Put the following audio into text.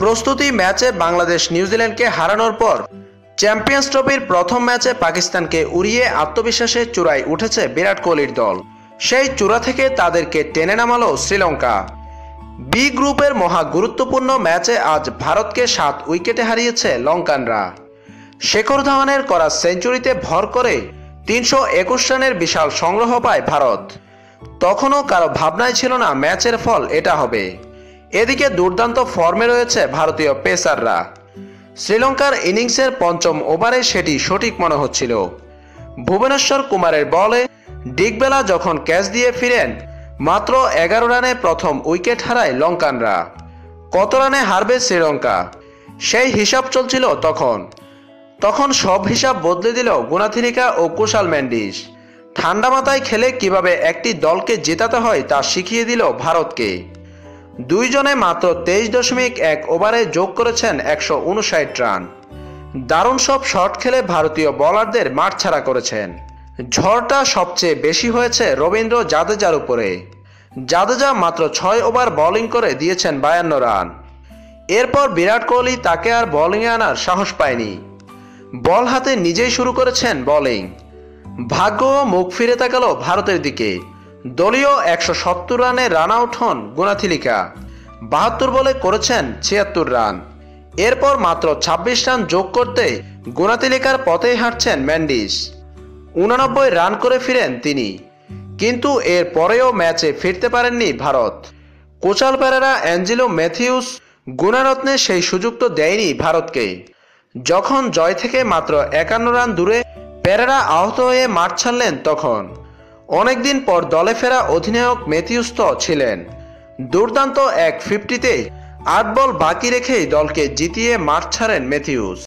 প্রস্তুতি ম্যাচে বাংলাদেশ নিউজিল্যান্ডকে হারানোর পর চ্যাম্পিয়ন্স ট্রফির প্রথম ম্যাচে পাকিস্তানকে উড়িয়ে আত্মবিশ্বাসের চূড়ায় উঠেছে বিরাট কোহলির দল। সেই চূড়া থেকে তাদেরকে টেনে নামালো শ্রীলঙ্কা। বি গ্রুপের মহা গুরুত্বপূর্ণ ম্যাচে আজ ভারতকে সাত উইকেটে হারিয়েছে লঙ্কানরা। শেখর ধাওয়ানের করা সেঞ্চুরিতে ভর করে তিনশো একুশ রানের বিশাল সংগ্রহ পায় ভারত। তখনও কারও ভাবনায় ছিল না ম্যাচের ফল এটা হবে। এদিকে দুর্দান্ত ফর্মে রয়েছে ভারতীয় পেসাররা। শ্রীলঙ্কার ইনিংসের পঞ্চম ওভারে সেটি সঠিক মনে হচ্ছিল। ভুবনেশ্বর কুমারের বলে, ডিগবেলা যখন ক্যাচ দিয়ে ফিরেন, মাত্র এগারো রানে প্রথম উইকেট হারায় লঙ্কানরা। কত রানে হারবে শ্রীলঙ্কা? সেই হিসাব চলছিল তখন। তখন সব হিসাব বদলে দিল গুনাথিনিকা ও কুশাল ম্যান্ডিস ঠান্ডা মাথায় খেলে কীভাবে একটি দলকে জেতাতে হয় তা শিখিয়ে দিল ভারতকে। দুইজনে মাত্র তেইশ দশমিক এক ওভারে যোগ করেছেন একশো উনষাট রান। দারুণ সব শট খেলে ভারতীয় বলারদের মাঠ ছাড়া করেছেন। ঝড়টা সবচেয়ে বেশি হয়েছে রবীন্দ্র জাদেজার উপরে। জাদেজা মাত্র ছয় ওভার বোলিং করে দিয়েছেন বায়ান্ন রান। এরপর বিরাট কোহলি তাকে আর বোলিংয়ে আনার সাহস পায়নি। বল হাতে নিজেই শুরু করেছেন বোলিং। ভাগ্য মুখ ফিরে তাকালো ভারতের দিকে। দলীয় একশো সত্তর রানে রান আউট হন গুণাথিলিকা বাহাত্তর বলে করেছেন ছিয়াত্তর রান। এরপর মাত্র ২৬ রান যোগ করতে গুনাতিলিকার পথেই হাঁটছেন ম্যান্ডিস। উনানব্বই রান করে ফিরেন তিনি। কিন্তু এর পরেও ম্যাচে ফিরতে পারেননি ভারত। কোচাল প্যারেরা অ্যাঞ্জেলো ম্যাথিউস গুণারত্নে সেই সুযোগ তো দেয়নি ভারতকে। যখন জয় থেকে মাত্র একান্ন রান দূরে প্যারেরা আহত হয়ে মাঠ ছাড়লেন তখন। অনেকদিন পর দলে ফেরা অধিনায়ক মেথিউস্ত ছিলেন। দুর্দান্ত এক ফিফটিতে আট বল বাকি রেখেই দলকে জিতিয়ে মাঠ ছাড়েন ম্যাথিউস